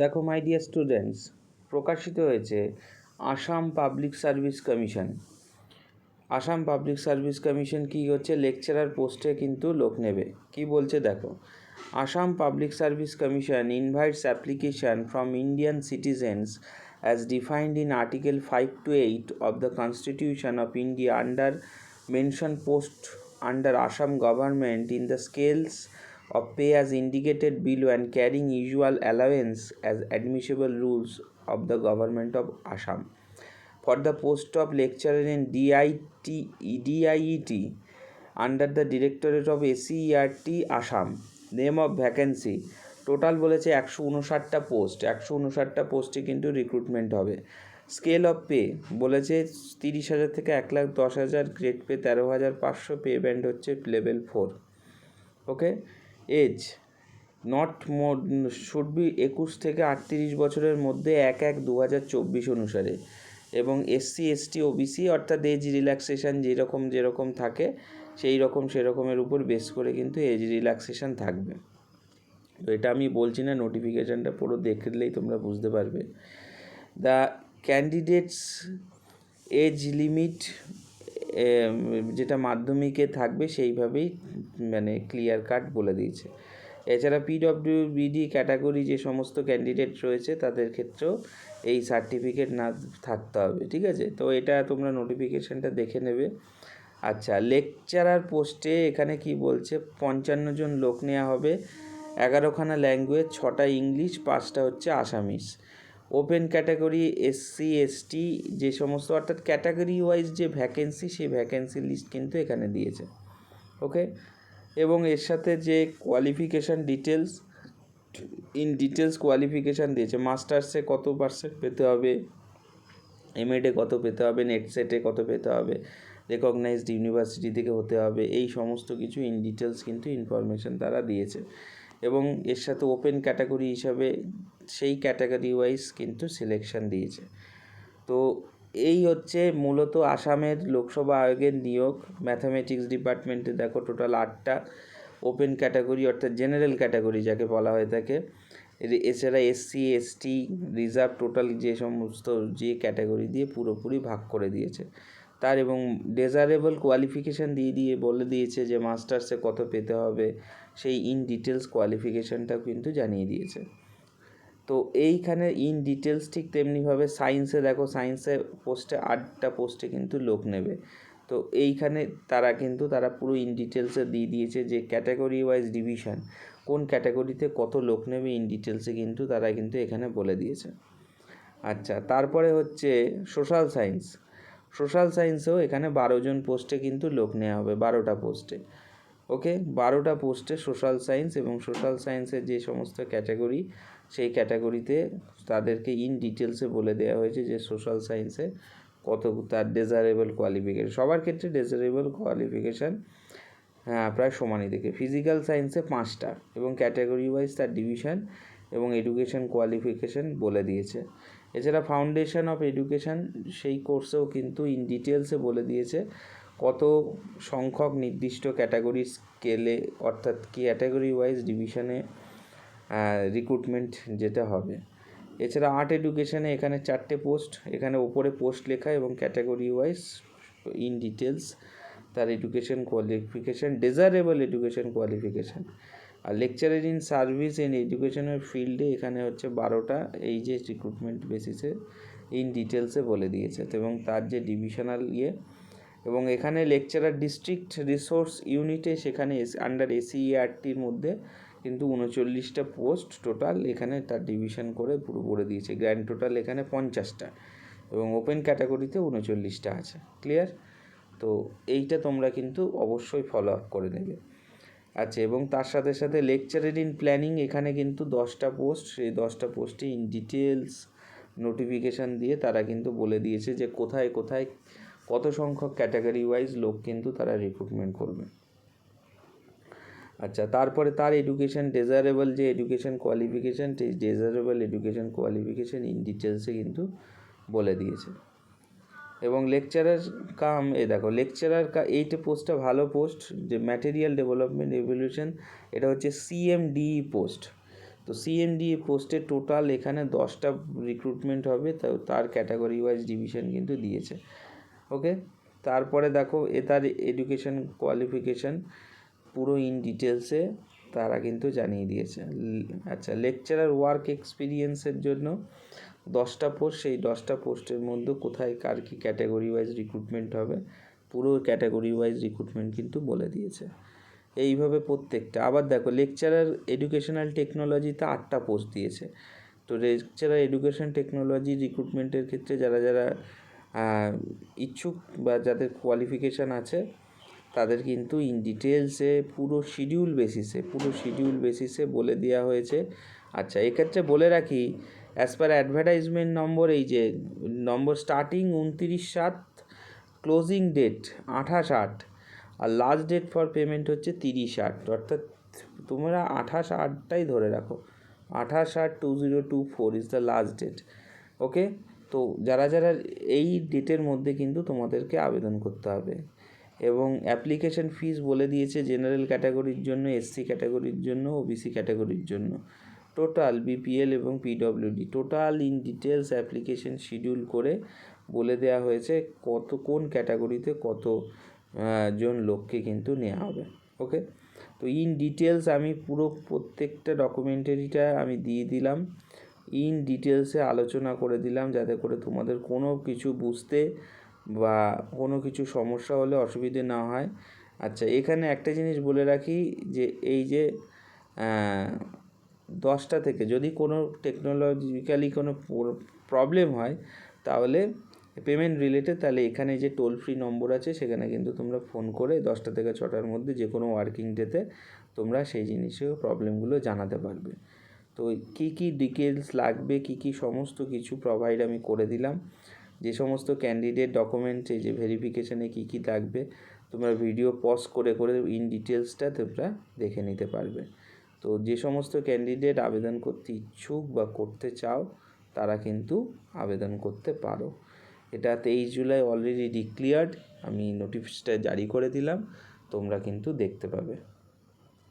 দেখো my dear students প্রকাশিত হয়েছে Assam public service commission Assam public service commission কী হচ্ছে? লেকচারার পোস্টে কিন্তু লোক নেবে। কি বলছে দেখো, Assam public service commission invites application from Indian citizens as defined in Article 5 to 8 of the Constitution of India under mentioned post under Assam government in the scales of pay as indicated below and carrying usual allowance as admissible rules of the government of Assam. For the post of lecturer in DIT, DIET under the Directorate of ACERT Assam, name of vacancy total বলেছে একশো উনষাটটা post একশো উনষাটটা পোস্টে কিন্তু recruitment হবে scale of pay বলেছে তিরিশ হাজার থেকে এক লাখ দশ হাজার গ্রেড পে তেরো হাজার পাঁচশো পে ব্যান্ড হচ্ছে level four okay age not more should be একুশ থেকে আটত্রিশ বছরের মধ্যে এক এক দু হাজার চব্বিশ অনুসারে। এবং এসসি এসটি ওবিসি অর্থাৎ এজ রিল্যাক্সেশন যেরকম যেরকম থাকে, সেই রকম সেরকমের উপর বেস করে কিন্তু এজ রিল্যাক্সেশন থাকবে। তো এটা আমি বলছি না নোটিফিকেশানটা পুরো দেখলেই তোমরা বুঝতে পারবে। দ্য ক্যান্ডিডেটস এজ লিমিট যেটা মাধ্যমিকে থাকবে সেইভাবেই মানে ক্লিয়ার কাট বলে দিয়েছে। এছাড়া পিডব্লিউ বিডি ক্যাটাগরি যে সমস্ত ক্যান্ডিডেট রয়েছে, তাদের ক্ষেত্রেও এই সার্টিফিকেট না থাকতে হবে, ঠিক আছে? তো এটা তোমরা নোটিফিকেশানটা দেখে নেবে। আচ্ছা লেকচারার পোস্টে এখানে কি বলছে? পঞ্চান্ন জন লোক নেওয়া হবে, এগারোখানা ল্যাঙ্গুয়েজ ছটা ইংলিশ, পাঁচটা হচ্ছে Assamese open category SC ST যে সমস্ত, অর্থাৎ ক্যাটাগরি ওয়াইজ যে ভ্যাকেন্সি সেই ভ্যাকেন্সি লিস্ট কিন্তু এখানে দিয়েছে। ওকে এবং এর সাথে যে qualification details in details qualification দিয়েছে। মাস্টার্সে কত পার্সেন্ট পেতে হবে? এমএডে কত পেতে হবে? নেট সেটে কত পেতে হবে? রেকগনাইজড ইউনিভার্সিটি থেকে হতে হবে? এই সমস্ত কিছু ইন ডিটেলস কিন্তু ইনফরমেশান তারা দিয়েছে। এবং এর সাথে ওপেন ক্যাটাগরি হিসাবে সেই ক্যাটাগরি ওয়াইজ কিন্তু সিলেকশন দিয়েছে। তো এই হচ্ছে মূলত আসামের লোকসভা আয়োগের নিয়োগ। ম্যাথামেটিক্স ডিপার্টমেন্টে দেখো টোটাল আটটা ওপেন ক্যাটাগরি অর্থাৎ জেনারেল ক্যাটাগরি যাকে বলা হয়ে থাকে। এছাড়া এসসি এসটি রিজার্ভ টোটাল যে সমস্ত যে ক্যাটাগরি দিয়ে পুরোপুরি ভাগ করে দিয়েছে। তার এবং ডেজারেবল কোয়ালিফিকেশান দিয়ে দিয়ে বলে দিয়েছে যে মাস্টার্সে কত পেতে হবে, সেই ইন ডিটেলস কোয়ালিফিকেশানটাও কিন্তু জানিয়ে দিয়েছে। তো এইখানে ইন ডিটেলস ঠিক তেমনিভাবে সায়েন্সে দেখো সায়েন্সে পোস্টে আটটা পোস্টে কিন্তু লোক নেবে। তো এইখানে তারা কিন্তু, তারা পুরো ইন ডিটেলসে দিয়ে দিয়েছে যে ক্যাটাগরি ওয়াইজ ডিভিশন কোন ক্যাটাগরিতে কত লোক নেবে ইন ডিটেলসে কিন্তু তারা কিন্তু এখানে বলে দিয়েছে। আচ্ছা তারপরে হচ্ছে সোশ্যাল সায়েন্স সোশ্যাল সায়েন্সেও এখানে বারো জন পোস্টে কিন্তু লোক নেওয়া হবে, বারোটা পোস্টে। ওকে? বারোটা পোস্টে সোশ্যাল সায়েন্স এবং সোশ্যাল সায়েন্সের যে সমস্ত ক্যাটাগরি, সেই ক্যাটাগরিতে তাদেরকে ইন ডিটেলসে বলে দেওয়া হয়েছে যে সোশ্যাল সায়েন্সে কত তার ডেজারেবল কোয়ালিফিকেশান সবার ক্ষেত্রে ডেজারেবল কোয়ালিফিকেশান হ্যাঁ প্রায় সমানই দেখে। ফিজিক্যাল সায়েন্সে পাঁচটা এবং ক্যাটাগরি ওয়াইজ তার ডিভিশন এবং এডুকেশন কোয়ালিফিকেশান বলে দিয়েছে। এছাড়া ফাউন্ডেশন অফ এডুকেশান সেই কোর্সেও কিন্তু ইন ডিটেলসে বলে দিয়েছে কত সংখ্যক নির্দিষ্ট ক্যাটাগরি স্কেলে অর্থাৎ ক্যাটাগরি ওয়াইজ ডিভিশনে রিক্রুটমেন্ট যেতে হবে। এছাড়া আর্ট এডুকেশানে এখানে চারটে পোস্ট এখানে ওপরে পোস্ট লেখা এবং ক্যাটাগরি ওয়াইজ ইন ডিটেলস তার education qualification desirable education qualification আর লেকচারের ইন সার্ভিস ইন এডুকেশনের ফিল্ডে এখানে হচ্ছে বারোটা, এই যে রিক্রুটমেন্ট বেসিসে ইন ডিটেলসে বলে দিয়েছে। এবং তার যে ডিভিশনাল ইয়ে এবং এখানে লেকচারার ডিস্ট্রিক্ট রিসোর্স ইউনিটে সেখানে আন্ডার এসিইআরটির মধ্যে কিন্তু উনচল্লিশটা পোস্ট টোটাল এখানে তার ডিভিশন করে পুরো করে দিয়েছে। গ্র্যান্ড টোটাল এখানে পঞ্চাশটা, এবং ওপেন ক্যাটাগরিতে উনচল্লিশটা আছে। ক্লিয়ার তো এইটা তোমরা কিন্তু অবশ্যই ফলো আপ করে নেবে। আচ্ছা এবং তার সাথে সাথে লেকচারের ইন প্ল্যানিং এখানে কিন্তু দশটা পোস্ট সেই দশটা পোস্টে ইন ডিটেলস নোটিফিকেশান দিয়ে তারা কিন্তু বলে দিয়েছে যে কোথায় কোথায় কত সংখ্যক ক্যাটাগরি ওয়াইজ লোক কিন্তু তারা রিক্রুটমেন্ট করবে। আচ্ছা তারপরে তার এডুকেশন ডেজারেবল যে এডুকেশন কোয়ালিফিকেশান সেই ডেজারেবল এডুকেশন কোয়ালিফিকেশান ইন ডিটেলসে কিন্তু বলে দিয়েছে। এবং লেকচারার কাম এ দেখো লেকচারার কা, এইটা পোস্টটা ভালো পোস্ট যে ম্যাটেরিয়াল ডেভেলপমেন্ট এভলিউশন এটা হচ্ছে সিএমডি পোস্ট তো সিএমডিএ পোস্টে টোটাল এখানে দশটা রিক্রুটমেন্ট হবে, তো, তার ক্যাটাগরি ওয়াইজ ডিভিশন কিন্তু দিয়েছে। ওকে? তারপরে দেখো, এ তার এডুকেশন কোয়ালিফিকেশান পুরো ইন ডিটেলসে তারা কিন্তু জানিয়ে দিয়েছে। আচ্ছা লেকচারার ওয়ার্ক এক্সপিরিয়েন্সের জন্য দশটা পোস্ট সেই দশটা পোস্টের মধ্যে কোথায় কার কী ক্যাটাগরি ওয়াইজ রিক্রুটমেন্ট হবে, পুরো ক্যাটাগরি ওয়াইজ রিক্রুটমেন্ট কিন্তু বলে দিয়েছে। এইভাবে প্রত্যেকটা। আবার দেখো লেকচারার এডুকেশনাল টেকনোলজিতে আটটা পোস্ট দিয়েছে। তো লেকচারার এডুকেশন টেকনোলজি রিক্রুটমেন্টের ক্ষেত্রে যারা যারা ইচ্ছুক বা যাদের কোয়ালিফিকেশান আছে তাদের কিন্তু ইন ডিটেলসে পুরো শিডিউল বেসিসে পুরো শিডিউল বেসিসে বলে দেওয়া হয়েছে। আচ্ছা এক্ষেত্রে বলে রাখি অ্যাজ পার অ্যাডভার্টাইজমেন্ট নম্বর এই যে নম্বর স্টার্টিং উনতিরিশ সাত ক্লোজিং ডেট আঠাশ আট, আর লাস্ট ডেট ফর পেমেন্ট হচ্ছে তিরিশ আট। অর্থাৎ তোমরা আঠাশ আটটাই ধরে রাখো। আঠাশ আট two zero two four is the last date okay তো যারা যারা এই ডেটের মধ্যে কিন্তু তোমাদেরকে আবেদন করতে হবে। এবং অ্যাপ্লিকেশন ফিস বলে দিয়েছে জেনারেল ক্যাটাগরির জন্য এসসি ক্যাটাগরির জন্য ও ওবিসি ক্যাটাগরির জন্য। টোটাল বিপিএল এবং PWD total in details application schedule করে বলে দেওয়া হয়েছে কত, কোন ক্যাটাগরিতে কত জন লোককে কিন্তু নেওয়া হবে। ওকে তো ইন ডিটেলস আমি পুরো প্রত্যেকটা ডকুমেন্টারিটা আমি দিয়ে দিলাম। ইন ডিটেলসে আলোচনা করে দিলাম যাতে করে তোমাদের কোনো কিছু বুঝতে বা কোনো কিছু সমস্যা হলে অসুবিধে না হয়। আচ্ছা এখানে একটা জিনিস বলে রাখি যে, এই যে দশটা থেকে যদি কোনো টেকনোলজিক্যালি কোনো প্রবলেম হয়, তাহলে পেমেন্ট রিলেটেড তাহলে এখানে যে টোল ফ্রি নম্বর আছে, সেখানে কিন্তু তোমরা ফোন করে দশটা থেকে ছটার মধ্যে যে কোনো ওয়ার্কিং ডেতে তোমরা সেই জিনিসের প্রবলেমগুলো জানাতে পারবে। তো কী কী ডিটেলস লাগবে, কী কী সমস্ত কিছু প্রোভাইড আমি করে দিলাম। যে সমস্ত ক্যান্ডিডেট ডকুমেন্টস এই যে ভেরিফিকেশানে কী কী লাগবে, তোমরা ভিডিও পজ করে করে ইন ডিটেলসটা তোমরা দেখে নিতে পারবে। তো যে সমস্ত ক্যান্ডিডেট আবেদন করতে ইচ্ছুক বা করতে চাও, তারা কিন্তু আবেদন করতে পারো। এটা তেইশ জুলাই অলরেডি ডিক্লিয়ার্ড আমি নোটিশটা জারি করে দিলাম, তোমরা কিন্তু দেখতে পাবে।